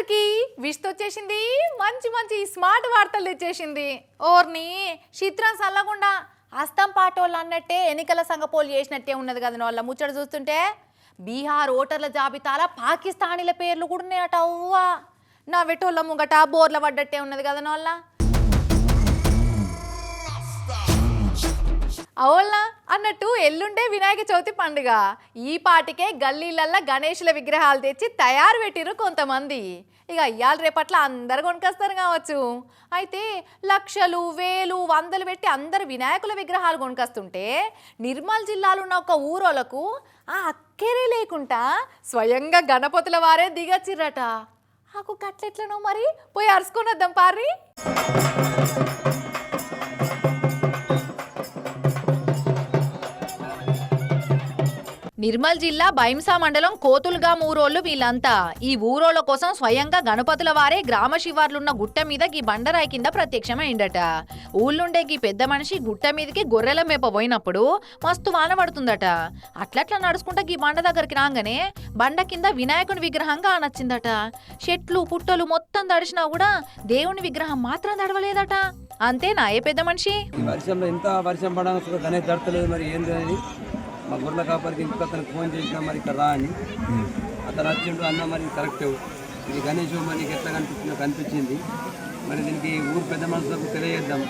అందరికీ విష్త వచ్చేసింది. మంచి మంచి స్మార్ట్ వార్తలు తెచ్చేసింది. ఓర్ని చిత్రం సల్లకుండా అస్తం పాటోళ్ళు అన్నట్టే ఎన్నికల సంఘ పోలు చేసినట్టే ఉన్నది కదా వాళ్ళ ముచ్చట చూస్తుంటే. బీహార్ ఓటర్ల జాబితాల పాకిస్తానీల పేర్లు కూడా ఉన్నాయట అవ్వా. నా వెటోళ్ళ ముంగట బోర్ల పడ్డట్టే ఉన్నది కదా వాళ్ళ అవునా? అన్నట్టు ఎల్లుండే వినాయక చవితి పండుగ. ఈ పాటికే గల్లీలల్లా గణేషుల విగ్రహాలు తెచ్చి తయారు పెట్టిరు కొంతమంది. ఇక ఇవాళ రేపట్ల అందరు కొనుకొస్తారు కావచ్చు. అయితే లక్షలు వేలు వందలు పెట్టి అందరు వినాయకుల విగ్రహాలు కొనుకొస్తుంటే నిర్మల్ జిల్లాలో ఉన్న ఒక ఊరోలకు ఆ అక్కెరే లేకుండా స్వయంగా గణపతుల వారే దిగచ్చిర్రట. ఆకు కట్లెట్లనో మరి పోయి అరుచుకొని వద్దాం పారి నిర్మల్ జిల్లా బైంసా మండలం కోతుల్గాం ఊరోళ్ళు వీళ్ళంతా. ఈ ఊరోళ్ళ కోసం స్వయంగా గణపతుల వారే గ్రామ శివార్లున్న గుట్ట మీద గీ బండరాయి కింద ప్రత్యక్షమైండట. ఊళ్ళుండే గీ పెద్ద మనిషి గుట్ట మీదకి గొర్రెల మేప పోయినప్పుడు మస్తు వాన పడుతుందట. అట్లట్లా నడుచుకుంటా గీ బండ దగ్గరికి రాగానే బండ కింద వినాయకుని విగ్రహంగా అనొచ్చిందట చెట్లు పుట్టలు మొత్తం తడిచినా కూడా దేవుని విగ్రహం మాత్రం తడవలేదట. అంతేనా ఏ పెద్ద మనిషి? వర్షంలో ఎంత వర్షం పడడం మరి ఏంది మా గుర్ల కాపరికి ఇంకొక అతనికి ఫోన్ చేసినా మరి ఇక్కడ రా అని. అతను వచ్చిండు అన్న మరి కరెక్ట్. ఇది గణేష్ మరి నీకు ఎట్లా కనిపించిందో కనిపించింది. మరి దీనికి ఊరు పెద్ద మనుషులకు తెలియజేద్దాం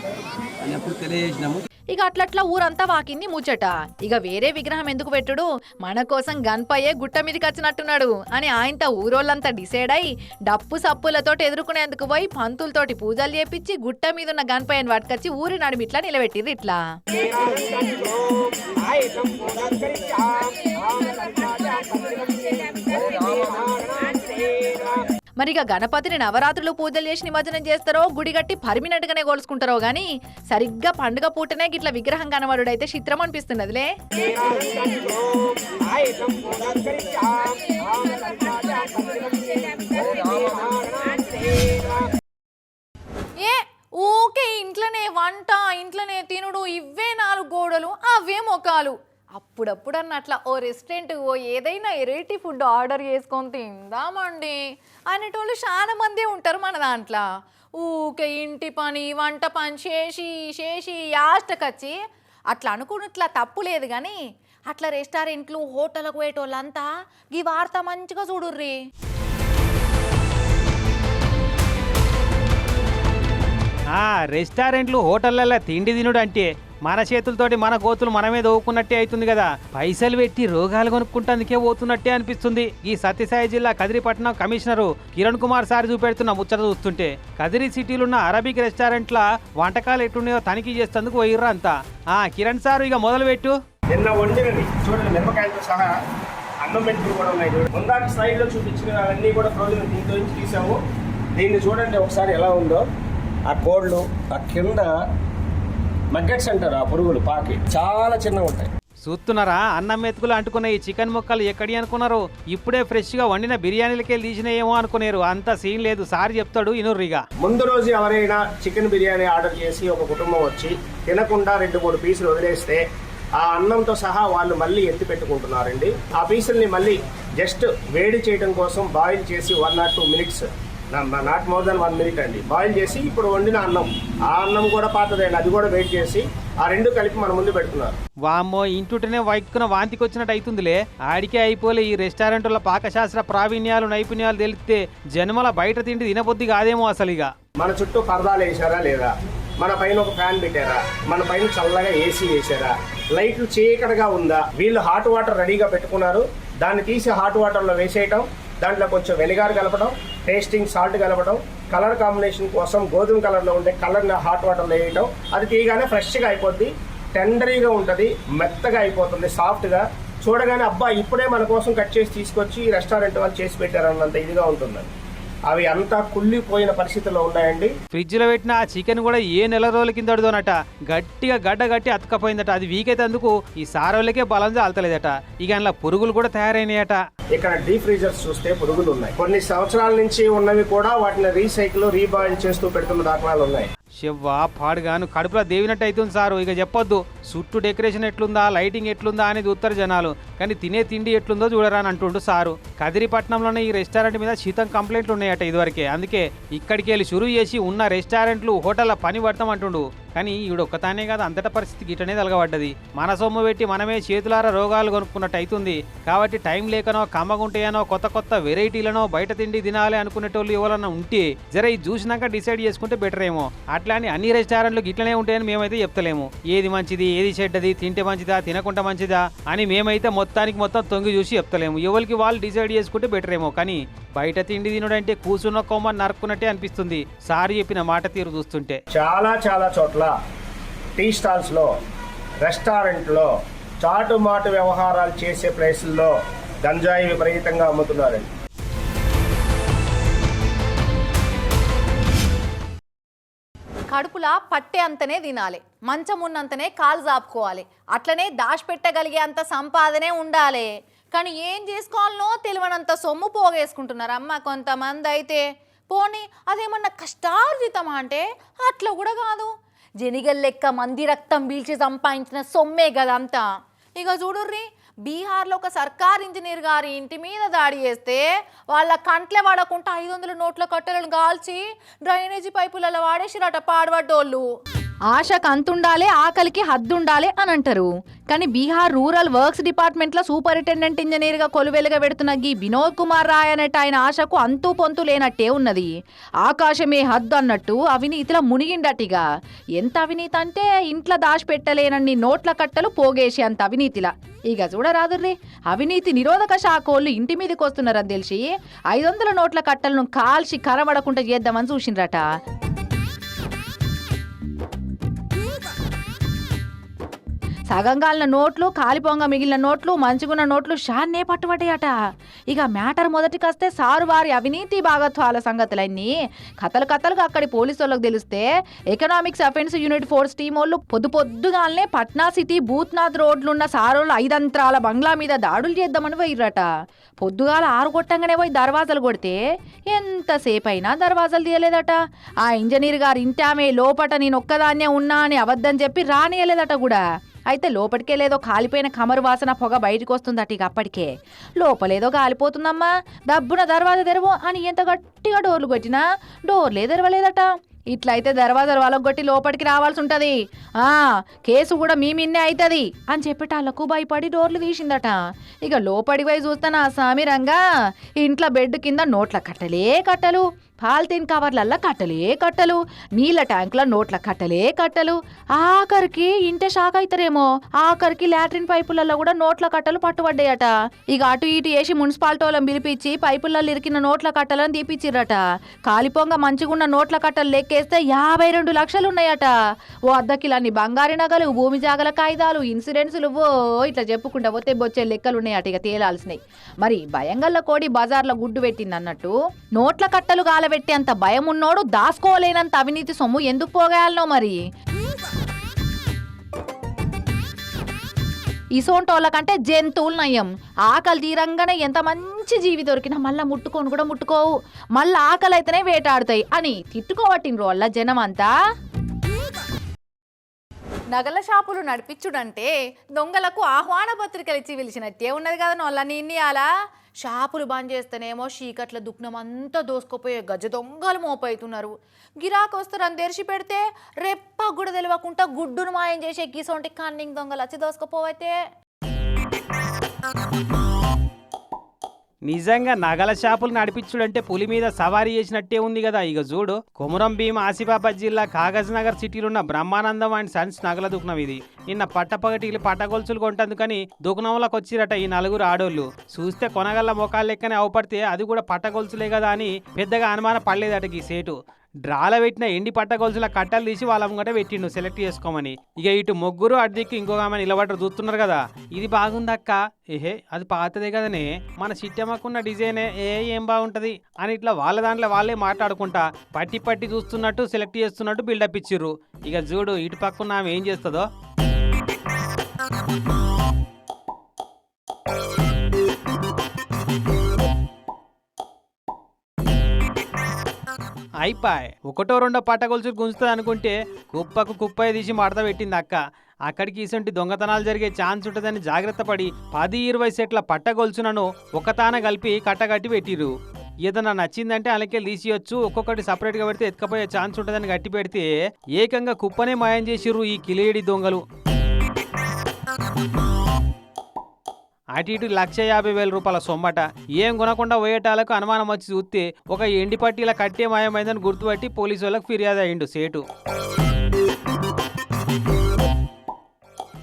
అని అప్పుడు తెలియజేసినాము. ఇక అట్లట్లా ఊరంతా వాకింది ముచ్చట. ఇక వేరే విగ్రహం ఎందుకు పెట్టుడు? మన కోసం గన్పయ్యే గుట్ట మీదకి వచ్చినట్టున్నాడు అని ఆయనతో ఊరోళ్ళంతా డిసైడ్ అయి డప్పు సప్పులతోటి ఎదుర్కొనేందుకు పోయి పంతులతోటి పూజలు చేపించి గుట్ట మీద ఉన్న గన్పయ్యని పట్టుకొచ్చి ఊరి నడిమిట్లా నిలబెట్టిర్రు ఇట్లా. మరి ఇక గణపతిని నవరాత్రులు పూజలు చేసి నిమజ్జనం చేస్తారో గుడి గట్టి పరిమినట్టుగానే కోల్చుకుంటారో గాని సరిగ్గా పండుగ పూటనే గిట్ల విగ్రహం కనబడుడైతే చిత్రం అనిపిస్తున్నదిలే. ఏ ఊకే ఇంట్లోనే వంట ఇంట్లోనే తినుడు ఇవే నాలుగు గోడలు అవే మొకాలు అప్పుడప్పుడు అన్నట్ల ఓ రెస్టారెంట్ ఓ ఏదైనా వెరైటీ ఫుడ్ ఆర్డర్ చేసుకొని తిందామండి అనేటోళ్ళు చాలా మందే ఉంటారు మన దాంట్లో. ఊకే ఇంటి పని వంట పని చేసి చేసి యాస్టకొచ్చి అట్లా అనుకున్నట్లా తప్పు లేదు కానీ అట్లా రెస్టారెంట్లు హోటళ్ళకు పోయేటోళ్ళంతా ఈ వార్త మంచిగా చూడుర్రీ. రెస్టారెంట్లు హోటళ్ళల్లో తిండి తినుడు అంటే మన చేతులతోటి మన కోతులు మనమే దోవుకున్నట్టే అవుతుంది కదా. పైసలు పెట్టి రోగాలు కొనుక్కుంటందుకే పోతున్నట్టే అనిపిస్తుంది. ఈ సత్యసాయి జిల్లా కదిరిపట్నం కమిషనరు కిరణ్ కుమార్ సార్ చూపెడుతున్న ముచ్చట చూస్తుంటే కదిరి సిటీలున్న అరబిక్ రెస్టారెంట్ల వంటకాలు ఎట్టున్నాయో తనిఖీ చేస్తేందుకు పోయిర్రా అంతా. ఆ కిరణ్ సార్ ఇక మొదలు పెట్టు నిన్న వండినవి. చూడండి మిరపకాయలతో సహా అన్నం పెట్టుకుని కూడా ఉన్నాయి చూడండి. ముందాక స్లైడ్లో చూపించిన అవన్నీ కూడా ఫ్రోజన్ దీంతో నుంచి తీసాము. దీన్ని చూడండి ఒకసారి ఎలా ఉందో. ఆ కోళ్ళు ఆ కింద మగ్గెట్స్ అంటారు ఆ పురుగులు పాకి. చాలా చిన్నగా ఉంటాయి. చూస్తున్నారా? అన్నం మెతుకులు అంటుకున్న ఈ చికెన్ ముక్కలు ఎక్కడి అనుకున్నారు? ఇప్పుడే ఫ్రెష్గా వండిన బిర్యానీలకే తీసినాయేమో అనుకునేరు. అంత సీన్ లేదు. సార్ చెప్తాడు ఇనుర్రిగా. ముందు రోజు ఎవరైనా చికెన్ బిర్యానీ ఆర్డర్ చేసి ఒక కుటుంబం వచ్చి తినకుండా రెండు మూడు పీసులు వదిలేస్తే ఆ అన్నంతో సహా వాళ్ళు మళ్ళీ ఎత్తి పెట్టుకుంటున్నారండి. ఆ పీసుల్ని మళ్ళీ జస్ట్ వేడి చేయడం కోసం బాయిల్ చేసి one or two minutes not more then one minute అండి. బాయిల్ చేసి ఇప్పుడు వండిన అన్నం. ఆ అన్నం కూడా పాతదండి. అది కూడా వెయిట్ చేసి ఆ రెండు కలిపి మన ముందు పెడుతున్నారు. వామ్మో ఇంటుటనే వైక్కున వాంతికి వచ్చినట్టు అవుతుందిలే ఆడికే అయిపోలే ఈ రెస్టారెంట్ల పాకశాస్త్ర ప్రావీణ్యాలు నైపుణ్యాలు తెలిస్తే జన్మల బయట తిండి తినబుద్ధి కాదేమో అసలు ఇక మన చుట్టూ పరదాలు వేసారా లేదా? మన పైన ఒక ఫ్యాన్ పెట్టారా? మన పైన చల్లగా ఏసీ వేసారా లైట్లు చీకటిగా ఉందా? వీళ్ళు హాట్ వాటర్ రెడీగా పెట్టుకున్నారు. దాన్ని తీసి హాట్ వాటర్లో వేసేయటం. దాంట్లో కొంచెం వెనిగార్ కలపడం టేస్టింగ్ సాల్ట్ కలపడం కలర్ కాంబినేషన్ కోసం గోధుమ కలర్లో ఉండే కలర్ని హాట్ వాటర్లో వేయటం. అది తీయగానే ఫ్రెష్గా అయిపోద్ది టెండరీగా ఉంటుంది మెత్తగా అయిపోతుంది సాఫ్ట్గా చూడగానే అబ్బా ఇప్పుడే మన కోసం కట్ చేసి తీసుకొచ్చి రెస్టారెంట్ వాళ్ళు చేసి పెట్టారన్నంత ఇదిగా ఉంటుందండి. అవి అంతా కుళ్ళిపోయిన పరిస్థితుల్లో ఉన్నాయండి. ఫ్రిడ్జ్లో పెట్టిన ఆ చికెన్ కూడా ఏ నెల రోజుల కింద అడుగునట గట్టిగా గడ్డ గట్టి అతకపోయిందట అది వీక్ అయితే ఈ సారోళ్ళకే బలం చాలతలేదట ఇక అందులో పురుగులు కూడా తయారైనాయట. ఇక్కడ డీ ఫ్రీజర్స్ చూస్తే పురుగులు ఉన్నాయి. కొన్ని సంవత్సరాల నుంచి ఉన్నవి కూడా వాటిని రీసైకిల్ రీబాయిల్ చేస్తూ పెడుతున్న దాఖలాలు ఉన్నాయి. చెవ్వా పాడుగాను కడుపులో దేవినట్టు అవుతుంది సారు. ఇక చెప్పొద్దు. చుట్టూ డెకరేషన్ ఎట్లుందా లైటింగ్ ఎట్లుందా అనేది ఉత్తర జనాలు. కానీ తినే తిండి ఎట్లుందో చూడరా అని అంటుండు సారు. కదిరిపట్నంలోనే ఈ రెస్టారెంట్ మీద శీతం కంప్లైంట్లు ఉన్నాయట ఇదివరకే. అందుకే ఇక్కడికి వెళ్ళి షురు చేసి ఉన్న రెస్టారెంట్లు హోటళ్ళ పని పడతాం అంటుండు. కానీ ఈవిడ ఒక్కతానే కాదు అంతట పరిస్థితి గిట్టనే తలగబడ్డది. మన సొమ్ము పెట్టి మనమే చేతులారా రోగాలు కొనుక్కున్నట్టు అవుతుంది కాబట్టి టైం లేకనో కమ్మగుంటేనో కొత్త కొత్త వెరైటీలనో బయట తిండి తినాలి అనుకునేటోళ్ళు ఎవరన్నా ఉంటే జర ఇది చూసినాక డిసైడ్ చేసుకుంటే బెటర్ ఏమో. అట్లా అని అన్ని రెస్టారెంట్లు గిట్లనే ఉంటాయని మేమైతే చెప్తలేము. ఏది మంచిది ఏది చెడ్డది తింటే మంచిదా తినకుండా మంచిదా అని మేమైతే మొత్తానికి మొత్తం తొంగి చూసి చెప్తలేము. ఎవరికి వాళ్ళు డిసైడ్ చేసుకుంటే బెటర్ ఏమో. కానీ బయట తిండి తినడంటే కూర్చున్న కొమ్మ నరుక్కున్నట్టే అనిపిస్తుంది. సారి చెప్పిన మాట తీరు చూస్తుంటే. చాలా చాలా చోట్ల టీ స్టాల్స్లో రెస్టారెంట్లో చాటుమాటు వ్యవహారాలు చేసే ప్లేసుల్లో గంజాయి విపరీతంగా అమ్ముతున్నారండి కడుపులా పట్టే అంతనే తినాలి. మంచం ఉన్నంతనే కాలు జాపుకోవాలి. అట్లనే దాచిపెట్టగలిగే అంత సంపాదనే ఉండాలి. కానీ ఏం చేసుకోవాలనో తెలియనంత సొమ్ము పోగేసుకుంటున్నారు. అమ్మ కొంతమంది అయితే పోనీ అదేమన్నా కష్టార్జితమా అంటే అట్లా కూడా కాదు. జనిగల్ లెక్క మంది రక్తం పీల్చి సంపాదించిన సొమ్మే కదంతా ఇక చూడుర్రీ బీహార్లో ఒక సర్కార్ ఇంజనీర్ గారి ఇంటి మీద దాడి చేస్తే వాళ్ళ కంట్లే వాడకుండా ఐదు వందల నోట్ల కట్టెలను కాల్చి డ్రైనేజీ పైపులలో వాడేసిరట పాడబడ్డోళ్ళు ఆశకు అంతుండాలి ఆకలికి హద్దుండాలి అని అంటారు కానీ బీహార్ రూరల్ వర్క్స్ డిపార్ట్మెంట్లో సూపరింటెండెంట్ ఇంజనీర్గా కొలువెలుగా పెడుతున్న గీ వినోద్ కుమార్ రాయ్ అనేట ఆయన ఆశకు అంతు పొంతు లేనట్టే ఉన్నది. ఆకాశమే హద్దు అన్నట్టు అవినీతిలో మునిగిండటిగా. ఎంత అవినీతి అంటే ఇంట్లో దాచిపెట్టలేనన్ని నోట్ల కట్టలు పోగేసి అంత అవినీతిలా. ఇక చూడరాదుర్రీ అవినీతి నిరోధక శాఖోళ్ళు ఇంటి మీదకి వస్తున్నారని తెలిసి ఐదు వందల నోట్ల కట్టలను కాల్చి కరవడకుండా చేద్దామని చూసిండ్రట. సగం కాలిన నోట్లు కాలిపోంగ మిగిలిన నోట్లు మంచిగున్న నోట్లు షాన్నే పట్టుబడ్డాయట. ఇక మ్యాటర్ మొదటికొస్తే సారు వారి అవినీతి భాగత్వాల సంగతులన్నీ కథలు కథలుగా అక్కడి పోలీసు వాళ్ళకి తెలిస్తే economics offence unit force team వాళ్ళు పొద్దు పొద్దుగానే పట్నా సిటీ భూత్నాథ్ రోడ్లున్న సారోళ్ళు ఐదంత్రాల బంగ్లా మీద దాడులు చేద్దామని పోయిర్రట. పొద్దుగాల ఆరు కొట్టంగానే పోయి దర్వాజలు కొడితే ఎంతసేపు అయినా దర్వాజలు తీయలేదట. ఆ ఇంజనీర్ గారు ఇంటామే లోపట నేను ఒక్కదాన్నే ఉన్నా అని అబద్ధం చెప్పి రానియలేదట కూడా. అయితే లోపలికెళ్ళేదో కాలిపోయిన కమరు వాసన పొగ బయటకు వస్తుందట ఇక అప్పటికే. లోపలేదో కాలిపోతుందమ్మా దబ్బున దర్వాజా తెరవు అని ఎంత గట్టిగా డోర్లు కొట్టినా డోర్లే తెరవలేదట. ఇట్లయితే దర్వాజాలు వాళ్ళకొట్టి లోపలికి రావాల్సి ఉంటది ఆ కేసు కూడా మీ మిన్నే అవుతుంది అని చెప్పేటాళ్ళకు భయపడి డోర్లు తీసిందట. ఇక లోపలికి పోయి చూస్తానా సామి రంగా ఇంట్లో బెడ్ కింద నోట్ల కట్టలే కట్టలు. పాలిథీన్ కవర్లల్లా కట్టలే కట్టలు నీళ్ళ ట్యాంకుల నోట్ల కట్టలే కట్టలు. ఆఖరికి ఇంటే షాక్ అవుతారేమో ఆఖరికి లాట్రిన్ పైపులలో కూడా నోట్ల కట్టలు పట్టుబడ్డాయట. ఇక అటు ఇటు వేసి మున్సిపాలిటీ వాళ్ళని పిలిపించి పైపులలో ఇరికిన నోట్ల కట్టలను తీపిచ్చిర్రట. కాలిపోంగ మంచిగున్న నోట్ల కట్టలు లెక్కేస్తే యాభై రెండు లక్షలు ఉన్నాయట ఓ అర్ధ బంగారు నగలు భూమి జాగల కాయిదాలు ఇన్సూరెన్సులు ఓ ఇట్లా చెప్పుకుంటా పోతే బొచ్చే లెక్కలు ఉన్నాయట ఇక తేలాల్సినాయి. మరి భయంగల్ల కోడి బజార్లో గుడ్డు పెట్టింది అన్నట్టు నోట్ల కట్టలు గాలబెట్టి అంత భయం ఉన్నోడు దాసుకోలేనంత అవినీతి సొమ్ము ఎందుకు పోగాయాలనో మరి? ఇసోంటోళ్ళ కంటే జంతువులు నయం. ఆకలి తీరంగానే ఎంత మంచి జీవి దొరికినా మళ్ళా ముట్టుకొని కూడా ముట్టుకోవు. మళ్ళా ఆకలి అయితేనే వేటాడుతాయి అని తిట్టుకోవట్టిండ్రు వాళ్ళ జనం అంతా నగల షాపులు నడిపించుడంటే దొంగలకు ఆహ్వాన పత్రికలు ఇచ్చి పిలిచినట్టే ఉన్నది కదా అలా నిన్ను అలా షాపులు బంద్ చేస్తేనేమో చీకట్ల దుఃఖం అంతా దోసుకుపోయే గజ దొంగలు మోపైతున్నారు. గిరాకు వస్తారని తెరిచి పెడితే రెప్ప కూడా తెలియకుండా గుడ్డును మాయం చేసే గీసొంటి కన్నింగ్ దొంగలు వచ్చి దోసుకుపోవైతే. నిజంగా నగల షాపులు నడిపించుడంటే పులి మీద సవారీ చేసినట్టే ఉంది కదా. ఇక చూడు కొమురం భీం ఆసిఫాబాద్ జిల్లా కాగజ్ నగర్ సిటీలున్న బ్రహ్మానందం అండ్ సన్స్ నగల దుకుణం ఇది. నిన్న పట్టపగటిలు పట్టగొలుసులు కొంటందుకని దుకుణంలోకి వచ్చిరట ఈ నలుగురు ఆడోళ్ళు. చూస్తే కొనగల్ల మొఖాలు లెక్కనే అవపడితే అది కూడా పట్టగొలుసులే కదా అని పెద్దగా అనుమానం పడలేదట ఈ సేటు. డ్రాల పెట్టిన ఎండి పట్టగొలుసుల కట్టలు తీసి వాళ్ళ ముంగట పెట్టిండు సెలెక్ట్ చేసుకోమని. ఇక ఇటు ముగ్గురు అటు దిక్కు ఇంకొక ఆమె నిలబడ్డ చూస్తున్నారు కదా. ఇది బాగుందక్క ఏహే అది పాతదే కదనే. మన సిట్టమ్మకున్న డిజైనే ఏ ఏం బాగుంటది? అని ఇట్లా వాళ్ళ దాంట్లో వాళ్ళే మాట్లాడుకుంటా పట్టి పట్టి చూస్తున్నట్టు సెలెక్ట్ చేస్తున్నట్టు బిల్డప్ ఇచ్చిర్రు. ఇక చూడు ఇటు పక్కన ఆమె ఏం చేస్తుందో. అయిపాయ్. ఒకటో రెండో పట్టగొలుసు గుంజుతుంది అనుకుంటే కుప్పకు కుప్పయ్య తీసి మడత పెట్టింది అక్క. అక్కడికి ఇసంటి దొంగతనాలు జరిగే ఛాన్స్ ఉంటుందని జాగ్రత్త పడి పది ఇరవై సెట్ల పట్టగొలుసునను ఒకతాన కలిపి కట్టగట్టి పెట్టిరు ఏదన్నా నచ్చిందంటే అలాగే తీసియొచ్చు ఒక్కొక్కటి సపరేట్గా పెడితే ఎత్తుకపోయే ఛాన్స్ ఉంటుందని గట్టి పెడితే ఏకంగా కుప్పనే మాయం చేసిర్రు ఈ కిలేడి దొంగలు. అటు ఇటు లక్ష యాభై వేల రూపాయల సొమ్మట. ఏం కొనకుండా పోయేటాలకు అనుమానం వచ్చి చూస్తే ఒక ఎండి పట్టీల కట్టే మాయమైందని గుర్తుపట్టి పోలీసు వాళ్ళకి ఫిర్యాదు అయ్యిండు సేటు.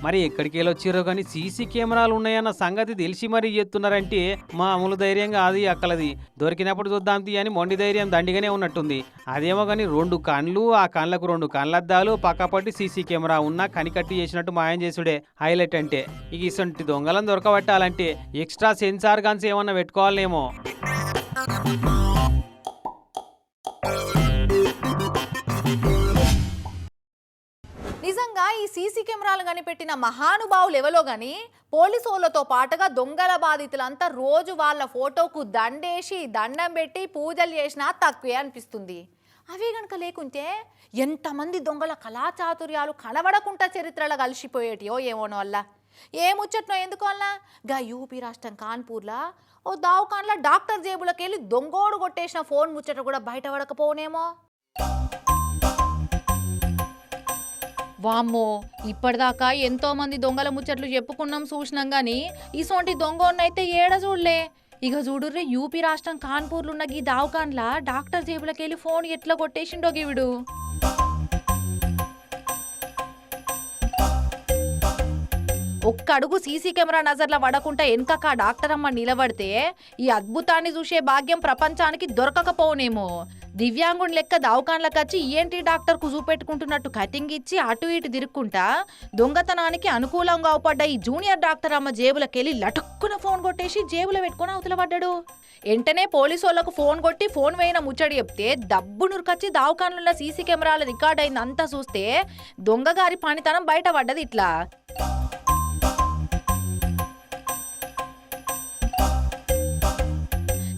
మరి ఎక్కడికి వెళ్ళొచ్చారో కానీ సీసీ కెమెరాలు ఉన్నాయన్న సంగతి తెలిసి మరీ చేస్తున్నారంటే మామూలు ధైర్యంగా అది అక్కలది. దొరికినప్పుడు చూద్దాం తీ అని మొండి ధైర్యం దండిగానే ఉన్నట్టుంది. అదేమో కానీ రెండు కండ్లు ఆ కండ్లకు రెండు కండ్లద్దాలు పక్కపట్టి సీసీ కెమెరా ఉన్నా కనికట్టి చేసినట్టు మాయం చేసుడే హైలైట్ అంటే. ఇక ఇసంటి దొంగలను దొరకబట్టాలంటే ఎక్స్ట్రా సెన్సార్ గన్స్ ఏమన్నా పెట్టుకోవాలనేమో. నిజంగా ఈ సీసీ కెమెరాలు కనిపెట్టిన మహానుభావులు ఎవలో గాని పోలీసులతో వాళ్ళతో పాటుగా దొంగల బాధితులంతా రోజు వాళ్ళ ఫోటోకు దండేసి దండం పెట్టి పూజలు చేసినా తక్కువే అనిపిస్తుంది. అవి గనక లేకుంటే ఎంతమంది దొంగల కళాచాతుర్యాలు కనబడకుండా చరిత్రలో కలిసిపోయేటియో ఏమోనో వల్ల ఏ ముచ్చట్నో ఎందుకు గా యూపీ రాష్ట్రం కాన్పూర్లా? ఓ దావకాన్ల డాక్టర్ జేబులకెళ్ళి దొంగోడు కొట్టేసిన ఫోన్ ముచ్చట కూడా బయటపడకపోనేమో వామ్మో ఇప్పటిదాకా ఎంతో మంది దొంగల ముచ్చట్లు చెప్పుకున్నాం చూసినాం గాని ఇసోంటి దొంగోన్నైతే ఏడ చూడలే? ఇక చూడుర్రి యూపీ రాష్ట్రం కాన్పూర్లున్న ఉన్న ఈ దావకాన్లా డాక్టర్ జేబులకెళ్ళి ఫోన్ ఎట్లా కొట్టేసిండో గివిడు? ఒక్క అడుగు సీసీ కెమెరా నజర్ల పడకుండా వెనకక డాక్టర్ అమ్మ నిలబడితే ఈ అద్భుతాన్ని చూసే భాగ్యం ప్రపంచానికి దొరకకపోనేమో. దివ్యాంగుని లెక్క దావకాన్లకు వచ్చి ఏంటి డాక్టర్కు చూపెట్టుకుంటున్నట్టు కటింగ్ ఇచ్చి అటు ఇటు తిరుక్కుంటా దొంగతనానికి అనుకూలంగా అవపడ్డ ఈ జూనియర్ డాక్టర్ అమ్మ జేబులకెళ్ళి లటుక్కున ఫోన్ కొట్టేసి జేబులో పెట్టుకొని అవతల పడ్డాడు. వెంటనే పోలీసు వాళ్ళకు ఫోన్ కొట్టి ఫోన్ వేయిన ముచ్చడి చెప్తే దబ్బు నురికొచ్చి దావకాన్లున్న సీసీ కెమెరాల రికార్డ్ అయింది అంతా చూస్తే దొంగగారి పనితనం బయట పడ్డది ఇట్లా.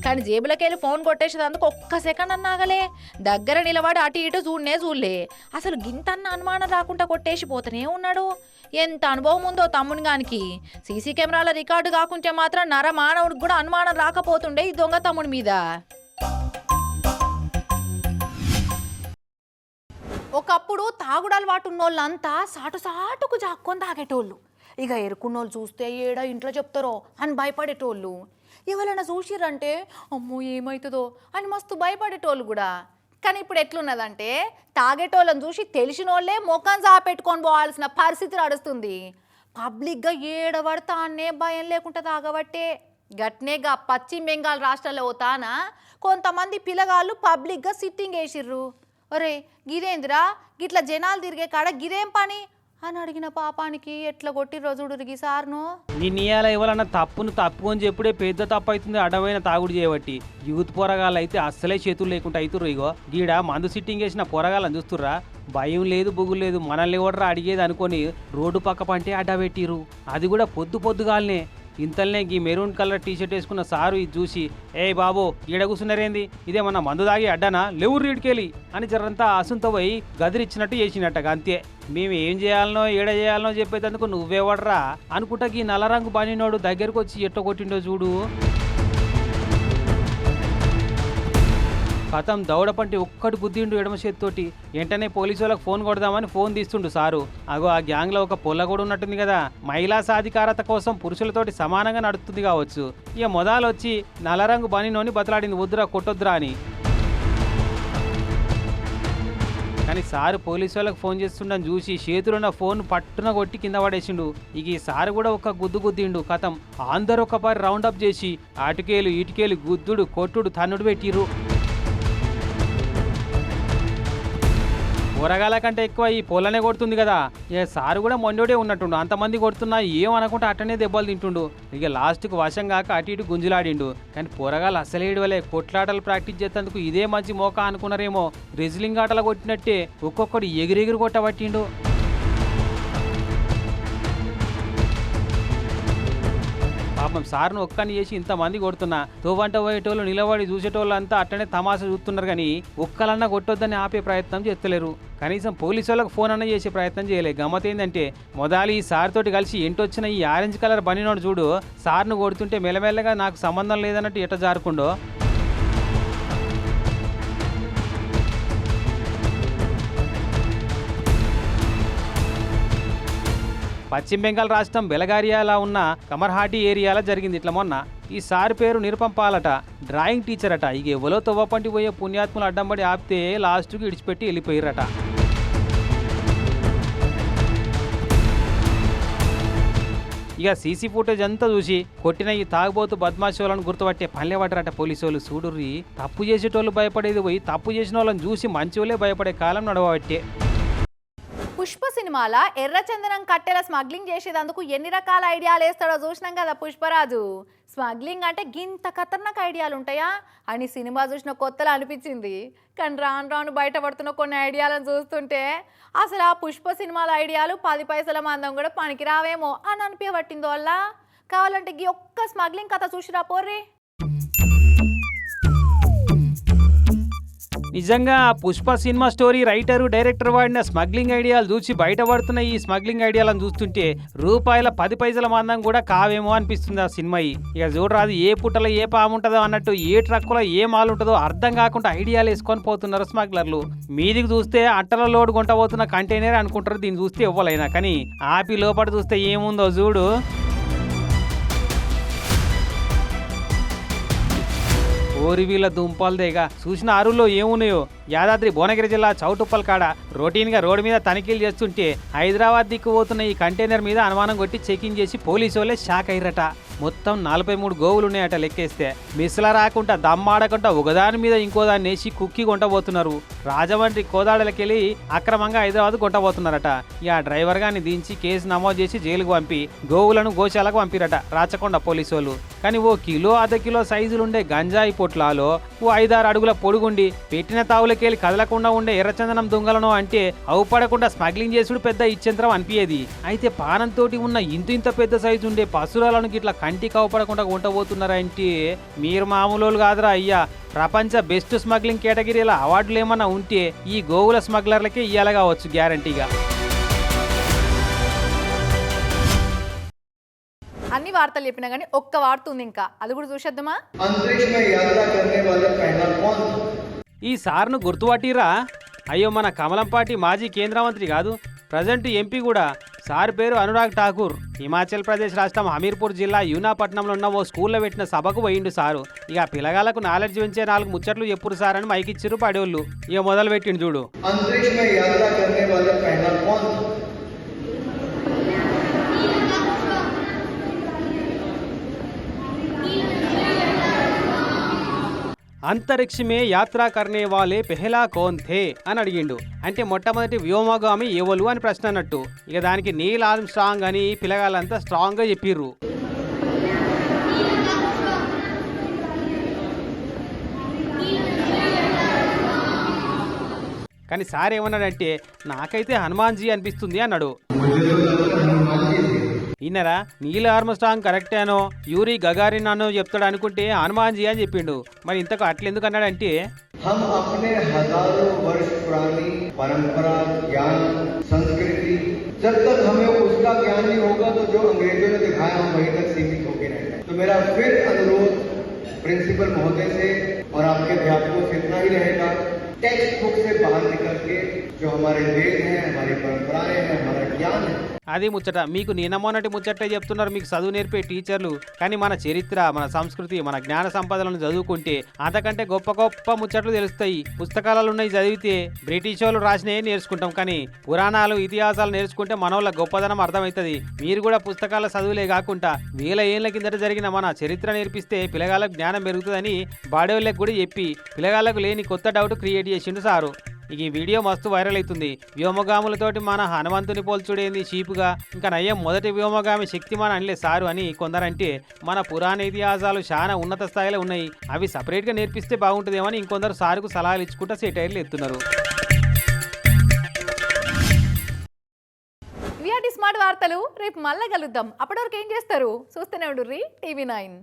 కానీ జేబులకెళ్ళి ఫోన్ కొట్టేసేదందుకు ఒక్క సెకండ్ అన్నాగలే దగ్గర నిలబడి అటు ఇటు చూడనే చూడలే. అసలు గింతన్న అనుమానం రాకుండా కొట్టేసి పోతూనే ఉన్నాడు. ఎంత అనుభవం ఉందో తమ్ముని గానికి. సీసీ కెమెరాల రికార్డు కాకుంటే మాత్రం నర మానవుడికి కూడా అనుమానం రాకపోతుండే ఈ దొంగ తమ్ముడి మీద. ఒకప్పుడు తాగుడు అలవాటు ఉన్నోళ్ళంతా సాటు సాటుకు జాక్కొని తాగేటోళ్ళు. ఇక ఎరుకున్నోళ్ళు చూస్తే ఏడా ఇంట్లో చెప్తారో అని భయపడేటోళ్ళు. ఎవరైనా చూసిరంటే అమ్మో ఏమవుతుందో అని మస్తు భయపడేటోళ్ళు కూడా. కానీ ఇప్పుడు ఎట్లున్నదంటే తాగేటోళ్ళని చూసి తెలిసిన వాళ్ళే ముఖం పెట్టుకొని పోవాల్సిన పరిస్థితి నడుస్తుంది. పబ్లిక్గా ఏడబడతా అనే భయం లేకుండా తాగబట్టే. గట్నేగా పశ్చిమ బెంగాల్ రాష్ట్రాల్లో ఓ తాన కొంతమంది పిల్లగాళ్ళు పబ్లిక్గా సిట్టింగ్ వేసిర్రు. ఒరే గిదేందిరా గిట్ల జనాలు తిరిగే కాడ గిదేం పని? అని అడిగిన పాపానికి ఎట్లా కొట్టి రోజుడు సార్ను. నిన్నీయాల ఇవ్వాలన్న తప్పును తప్పుకొని చెప్పుడే పెద్ద తప్పు అవుతుంది అడవైన తాగుడు చేయబట్టి. యూత్ పోరగాళ్ళు అయితే అస్సలే చేతులు లేకుండా అవుతుర్రు ఇగో. గీడ మందు సిట్టింగ్ వేసిన పోరగాళ్ళని చూస్తుర్రా? భయం లేదు బుగులు లేదు మనల్ని ఎవడరా అడిగేది అనుకొని రోడ్డు పక్క పంటే అడ్డ పెట్టిరు అది కూడా పొద్దు పొద్దుగాలనే. ఇంతల్నే ఈ మెరూన్ కలర్ టీ షర్ట్ వేసుకున్న సారు ఇది చూసి ఏ బాబో ఈడ కూర్చున్నారేంది ఇదేమన్నా మందు దాగి అడ్డానా? లేవు రీడికెళ్ళి అని జరంతా అసంతపోయి గదిరిచ్చినట్టు చేసినట్టగా అంతే. మేము ఏం చేయాలనో ఏడ చేయాలనో చెప్పేందుకు నువ్వేవడరా అనుకుంటా ఈ నల్ల రంగు దగ్గరకు వచ్చి ఎట్ట కొట్టిండో చూడు. కథం దౌడపంటి ఒక్కటి గుద్దిండు ఎడమ చేతితోటి వెంటనే పోలీసు వాళ్ళకి ఫోన్ కొడదామని ఫోన్ తీస్తుండు సారు. అగో ఆ గ్యాంగ్లో ఒక పొల్ల కూడా ఉన్నట్టుంది కదా. మహిళా సాధికారత కోసం పురుషులతోటి సమానంగా నడుస్తుంది కావచ్చు. ఇక మొదలు వచ్చి నల్లరంగు బనినోని బతలాడింది వద్దురా కొట్టొద్దురా అని. కానీ సారు పోలీసు వాళ్ళకి ఫోన్ చేస్తుండని చూసి చేతులున్న ఫోన్ పట్టున కొట్టి కింద పడేసిండు. ఇక ఈ సారు కూడా ఒక గుద్దు గుద్దిండు. కథం అందరూ ఒక పరి రౌండప్ చేసి అటుకేలు ఇటుకేలు గుద్దుడు కొట్టుడు తన్నుడు పెట్టిరు కూరగాయల కంటే ఎక్కువ ఈ పొలనే కొడుతుంది కదా. ఇక సారు కూడా మొండోడే ఉన్నట్టుండు. అంతమంది కొడుతున్నా ఏం అనుకుంటే అట్టనే దెబ్బలు తింటుండు. ఇక లాస్ట్కు వశం కాక అటు ఇటు గుంజులాడిండు. కానీ కూరగాయలు అసలే వలే కొట్లాటలు ప్రాక్టీస్ చేసేందుకు ఇదే మంచి మోకా అనుకున్నారేమో. రెజ్లింగ్ ఆటలు కొట్టినట్టే ఒక్కొక్కడు ఎగిరెగిరి కొట్టబట్టిండు. పాపం సార్ను ఒక్కని చేసి ఇంతమంది కొడుతున్నా. తోవంట పోయేటోళ్ళు నిలబడి చూసేటోళ్ళు అంతా అట్టనే తమాషా చూస్తున్నారు కానీ ఒక్కలన్నా కొట్టొద్దని ఆపే ప్రయత్నం చేస్తలేరు. కనీసం పోలీసు వాళ్ళకి ఫోన్ అన్న చేసే ప్రయత్నం చేయలే. గమ్మత్ ఏంటంటే మొదలు ఈ సార్ తోటి కలిసి ఇంటొచ్చిన ఈ ఆరెంజ్ కలర్ బనినోడు చూడు సార్ను కొడుతుంటే మెల్లమెల్లగా నాకు సంబంధం లేదన్నట్టు ఎట్ట జారుకుండో. పశ్చిమ బెంగాల్ రాష్ట్రం బెలగారియాలో ఉన్న కమర్హాటి ఏరియాలో జరిగింది ఇట్లా మొన్న. ఈ సార్ పేరు నిరుపంపాలట డ్రాయింగ్ టీచర్ అట ఇక ఎవలో తవ్వపంటి పోయే పుణ్యాత్ములు అడ్డంబడి ఆపితే లాస్ట్కి ఇడిచిపెట్టి వెళ్ళిపోయారట ఇక సీసీ ఫుటేజ్ అంతా చూసి కొట్టిన ఈ తాగుబోతు బద్మాషోలను గుర్తుపట్టే పనిలే పోలీసు వాళ్ళు చూడుర్రి తప్పు చేసేటోళ్ళు భయపడేది పోయి తప్పు చేసిన వాళ్ళని చూసి మంచి భయపడే కాలం నడవబట్టే. పుష్ప సినిమాల? ఎర్రచందనం కట్టెల స్మగ్లింగ్ చేసేదందుకు ఎన్ని రకాల ఐడియాలు వేస్తాడో చూసినాం కదా పుష్పరాజు. స్మగ్లింగ్ అంటే గింత ఖతర్నాక్ ఐడియాలు ఉంటాయా? అని సినిమా చూసిన కొత్తలా అనిపించింది. కానీ రాను రాను బయటపడుతున్న కొన్ని ఐడియాలను చూస్తుంటే అసలు ఆ పుష్ప సినిమాల ఐడియాలు పది పైసల మందం కూడా పనికి రావేమో అని అనిపించబట్టిందో వల్ల. కావాలంటే ఈ ఒక్క స్మగ్లింగ్ కథ చూసిరా పోర్రీ. నిజంగా ఆ Pushpa cinema story writer director వాడిన స్మగ్లింగ్ ఐడియాలు చూసి బయటపడుతున్న ఈ స్మగ్లింగ్ ఐడియాలను చూస్తుంటే రూపాయల పది పైసల మందం కూడా కావేమో అనిపిస్తుంది ఆ సినిమా ఇక చూడరాదు ఏ పుట్టలో ఏ పాము ఉంటుందో అన్నట్టు ఏ ట్రక్కులో ఏ మాల్ ఉంటుందో అర్థం కాకుండా ఐడియాలు వేసుకొని పోతున్నారు స్మగ్లర్లు. మీదికి చూస్తే అట్టల లోడ్ కొంట పోతున్న కంటైనర్ అనుకుంటారు దీన్ని చూస్తే ఇవ్వలైనా? కానీ ఆపి లోపల చూస్తే ఏముందో చూడు. ఓరి వీళ్ళ దుంపలదేగా చూసిన అరువుల్లో ఏమున్నాయో? యాదాద్రి భువనగిరి జిల్లా చౌటుప్పల్ కాడ రొటీన్గా రోడ్డు మీద తనిఖీలు చేస్తుంటే హైదరాబాద్ దిక్కు పోతున్న ఈ కంటైనర్ మీద అనుమానం కొట్టి చెకింగ్ చేసి పోలీసు వాళ్ళే షాక్ అయ్యారట. మొత్తం నలభై మూడు గోవులు ఉన్నాయట లెక్కేస్తే. మిసల రాకుండా దమ్మాడకుండా ఒకదాని మీద ఇంకో దాన్ని వేసి కుక్కి కొంటబోతున్నారు. రాజమండ్రి కోదాడలకెళ్ళి అక్రమంగా హైదరాబాద్ కొంటబోతున్నారట. ఇక ఆ డ్రైవర్ గాని దించి కేసు నమోదు చేసి జైలుకు పంపి గోవులను గోశాలకు పంపిరట రాచకొండ పోలీసు వాళ్ళు కానీ ఓ కిలో అర్ధ కిలో సైజులుండే గంజాయి పొట్లాలో ఓ ఐదారు అడుగుల పొడుగుండి పెట్టిన తావులకెళ్ళి కదలకుండా ఉండే ఎర్రచందనం దొంగలను అంటే అవుపడకుండా స్మగ్లింగ్ చేసుడు పెద్ద ఇచ్చంతరం అనిపించేది అయితే పానంతో ఉన్న ఇంత ఇంత పెద్ద సైజు ఉండే పసురాలను అంటి కవపడకుండా ఉండబోతున్నారా ఏంటి? మీరు మామూలు కాదురా అయ్యా. ప్రపంచ బెస్ట్ స్మగ్లింగ్ కేటగిరీల అవార్డులు ఏమన్నా ఉంటే ఈ గోవుల స్మగ్లర్లకే ఇయ్యాల కావచ్చు గ్యారంటీగా. అన్ని వార్తలు చెప్పినా కానీ ఒక్క వార్త ఉంది ఇంకా. అది కూడా చూసేద్దామా? ఈ సార్ను గుర్తుపట్టిరా? అయ్యో మన కమలంపాటి మాజీ కేంద్ర మంత్రి కాదు. ప్రజెంట్ ఎంపీ కూడా సార్ పేరు అనురాగ్ ఠాకూర్. హిమాచల్ ప్రదేశ్ రాష్ట్రం హమీర్పూర్ జిల్లా యూనాపట్నంలో ఉన్న ఓ స్కూల్లో పెట్టిన సభకు పోయిండు సారు. ఇక పిల్లగాలకు నాలెడ్జ్ పెంచే నాలుగు ముచ్చట్లు ఎప్పుడు సార్ అని మైకిచ్చిరు పడేవాళ్ళు. ఇక మొదలు పెట్టిండు చూడు అంతరిక్షమే యాత్రా కర్నే వాలే పెహలా కోన్ థే అని అడిగిండు. అంటే మొట్టమొదటి వ్యోమగామి ఎవలు అని ప్రశ్న అన్నట్టు. ఇక దానికి నీల్ ఆర్మ్ స్ట్రాంగ్ అని పిల్లగాళ్ళంతా స్ట్రాంగ్గా చెప్పిర్రు. కానీ సార్ ఏమన్నాడంటే నాకైతే హనుమాన్జీ అనిపిస్తుంది అన్నాడు. ఈయనరా నీల్ ఆర్మ్ స్ట్రాంగ్ కరెక్టేనో యూరి గగారిన్ అనో చెప్తాడు అనుకుంటే హనుమాన్జీ అని చెప్పిండు మరి ఇంతకు అట్లెందుకు అన్నాడంటే हम अपने हजारों वर्ष पुरानी परंपरा ज्ञान संस्कृति जब तक हमें उसका ज्ञान नहीं होगा तो जो अंग्रेजों ने दिखाया हम वहीं तक सीमित होके रह जाए तो मेरा फिर अनुरोध प्रिंसिपल महोदय से और आपके अध्यापकों से इतना ही रहेगा टेक्स्ट बुक से बाहर निकल के जो हमारे वेद हैं हमारी परंपराएं हैं हमारा ज्ञान है అది ముచ్చట. మీకు నిన్నమోనటి మొన్నటి ముచ్చటే చెప్తున్నారు మీకు చదువు నేర్పే టీచర్లు. కానీ మన చరిత్ర మన సంస్కృతి మన జ్ఞాన సంపదలను చదువుకుంటే అంతకంటే గొప్ప గొప్ప ముచ్చట్లు తెలుస్తాయి. పుస్తకాలలో ఉన్నాయి చదివితే బ్రిటిష్ వాళ్ళు రాసినవి నేర్చుకుంటాం. కానీ పురాణాలు ఇతిహాసాలు నేర్చుకుంటే మనోళ్ళ గొప్పదనం అర్థమవుతుంది. మీరు కూడా పుస్తకాల చదువులే కాకుండా వేల ఏళ్ళ కిందట జరిగిన మన చరిత్ర నేర్పిస్తే పిల్లగాళ్ళకు జ్ఞానం పెరుగుతుందని బాడోళ్ళకి కూడా చెప్పి పిల్లగాళ్ళకు లేని కొత్త డౌట్ క్రియేట్ చేసిండు సారు. ఇక ఈ వీడియో మస్తు వైరల్ అవుతుంది. వ్యోమగాములతోటి మన హనుమంతుని పోల్చుడేంది చీపుగా? ఇంకా నయ్యం మొదటి వ్యోమగామి శక్తిమాన్ అనలే సారు అని కొందరంటే మన పురాణ ఇతిహాసాలు చాలా ఉన్నత స్థాయిలో ఉన్నాయి. అవి సపరేట్గా నేర్పిస్తే బాగుంటుందేమని ఇంకొందరు సారుకు సలహాలు ఇచ్చుకుంటా సెటైర్లు ఎత్తున్నారు. స్మార్ట్ వార్తలు రేపు మళ్ళా కలుద్దాం. అప్పటివరకు ఏం చేస్తారు? చూస్తూనే ఉండు టీవీ నైన్.